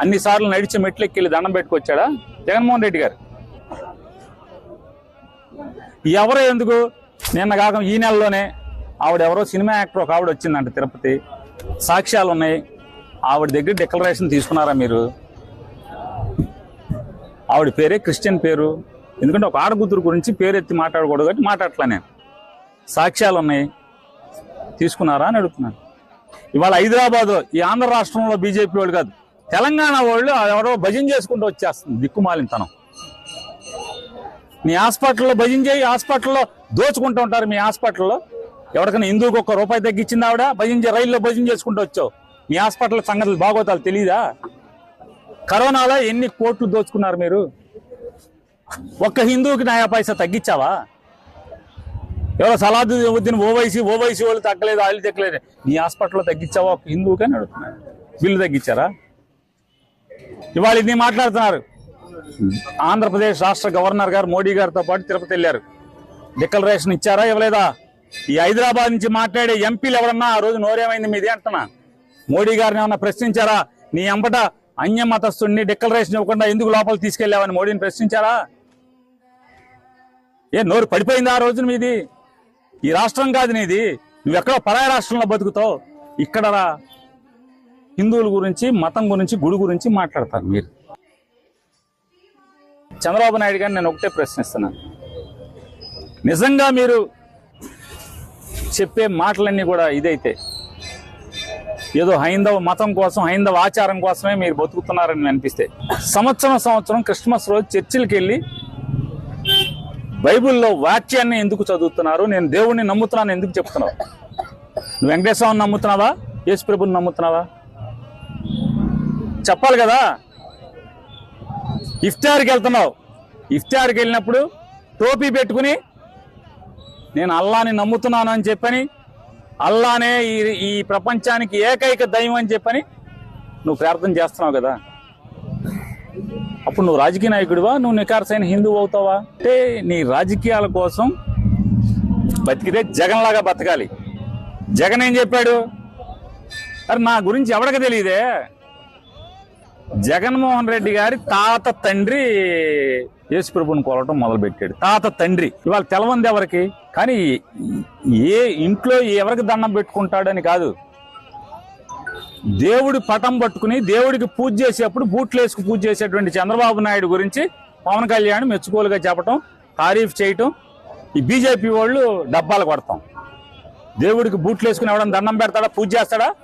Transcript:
అన్నిసార్లు నడిచి మెట్లెక్కి దండం పెట్టుకొచ్చాడా? జగన్మోహన్ రెడ్డి గారు. ఎవరో ఎందుకు? నిన్న కాక ఈ నెలలోనే ఆవిడ ఎవరో సినిమా యాక్టర్ ఒక ఆవిడ వచ్చిందంట తిరుపతి. సాక్ష్యాలు ఉన్నాయి ఆవిడ దగ్గర డిక్లరేషన్ తీసుకున్నారా మీరు? ఆవిడ పేరే క్రిస్టియన్ పేరు. ఎందుకంటే ఒక ఆడకూతురు గురించి పేరు ఎత్తి మాట్లాడకూడదు కాబట్టి మాట్లాడలే నేను. సాక్ష్యాలు ఉన్నాయి తీసుకున్నారా అని అడుగుతున్నాను. ఇవాళ హైదరాబాద్ ఈ ఆంధ్ర రాష్ట్రంలో బీజేపీ వాళ్ళు కాదు. తెలంగాణ వాళ్ళు ఎవరో భజన చేసుకుంటూ వచ్చేస్తుంది దిక్కుమాలింతనం మీ హాస్పిటల్లో భజన చేయి హాస్పిటల్లో దోచుకుంటూ ఉంటారు మీ హాస్పిటల్లో. ఎవరికైనా హిందూకి ఒక్క రూపాయి తగ్గించింది ఆవిడ భజన రైల్లో భజన చేసుకుంటూ వచ్చావు. మీ హాస్పిటల్ సంగతులు బాగోతాలు తెలీదా? కరోనాలో ఎన్ని కోట్లు దోచుకున్నారు మీరు? ఒక్క హిందువుకి నయా పైసా తగ్గించావా ఎవరో సలాదుద్దీన్ ఓవైసీ ఓవైసీ వాళ్ళు తగ్గలేదు వాళ్ళు తగ్గలేదు. మీ హాస్పిటల్లో తగ్గించావా ఒక హిందువుకి అడుగుతున్నాను బిల్లు తగ్గించారా ఇవాళ ఇది మాట్లాడుతున్నారు. ఆంధ్రప్రదేశ్ రాష్ట్ర గవర్నర్ గారు మోడీ గారితో పాటు తిరుపతి వెళ్ళారు. డిక్లరేషన్ ఇచ్చారా ఇవ్వలేదా? ఈ హైదరాబాద్ నుంచి మాట్లాడే ఎంపీలు ఎవరన్నా ఆ రోజు నోరేమైంది మీది అంటున్నా. మోడీ గారిని ఏమన్నా ప్రశ్నించారా? నీ అంబట అన్య మతస్థుడిని డిక్లరేషన్ ఇవ్వకుండా ఎందుకు లోపల తీసుకెళ్ళావని మోడీని ప్రశ్నించారా? ఏ నోరు పడిపోయింది ఆ రోజున మీది? ఈ రాష్ట్రం కాదు నీది. నువ్వెక్కడో పరాయ రాష్ట్రంలో బతుకుతావు. ఇక్కడరా? హిందువుల గురించి మతం గురించి గుడి గురించి మాట్లాడతారు మీరు. చంద్రబాబు నాయుడు గారిని నేను ఒకటే ప్రశ్నిస్తున్నాను. నిజంగా మీరు చెప్పే మాటలన్నీ కూడా ఇదైతే. ఏదో హైందవ మతం కోసం హైందవ ఆచారం కోసమే మీరు బతుకుతున్నారని అనిపిస్తే. సంవత్సరం సంవత్సరం క్రిస్మస్ రోజు చర్చిలకు వెళ్ళి బైబిల్లో వాక్యాన్ని ఎందుకు చదువుతున్నారు? నేను దేవుణ్ణి నమ్ముతున్నాను ఎందుకు చెప్తున్నావు? నువ్వు వెంకటేశ్వరం నమ్ముతున్నావా? యేసు ప్రభుని నమ్ముతున్నావా? చెప్పాలి కదా? ఇఫ్తార్కి వెళ్తున్నావు. ఇఫ్తార్కి వెళ్ళినప్పుడు టోపీ పెట్టుకుని నేను అల్లాని నమ్ముతున్నాను అని చెప్పని అల్లానే ఈ ఈ ప్రపంచానికి ఏకైక దైవం అని చెప్పని నువ్వు ప్రార్థన చేస్తున్నావు కదా? అప్పుడు నువ్వు రాజకీయ నాయకుడివా? నువ్వు నికార్సైన హిందువు అవుతావా? అంటే నీ రాజకీయాల కోసం బతికితే జగన్ లాగా బతకాలి. జగన్ ఏం చెప్పాడు? అరే నా గురించి ఎవరికి తెలియదే? జగన్మోహన్ రెడ్డి గారి తాత తండ్రి యేసుప్రభుని కొలవటం మొదలుపెట్టాడు. తాత తండ్రి. ఇవాళ తెలవంది ఎవరికి? కానీ ఏ ఇంట్లో ఎవరికి దండం పెట్టుకుంటాడని కాదు. దేవుడి పటం పట్టుకుని దేవుడికి పూజ చేసేప్పుడు బూట్లు వేసుకు పూజ చేసేటువంటి చంద్రబాబు నాయుడు గురించి పవన్ కళ్యాణ్ మెచ్చుకోలుగా చెప్పటం తారీఫ్ చేయటం ఈ బీజేపీ వాళ్ళు డబ్బాలు కొడతాం. దేవుడికి బూట్లు వేసుకుని ఎవడన్నా దండం పెడతాడా? పూజ చేస్తాడా?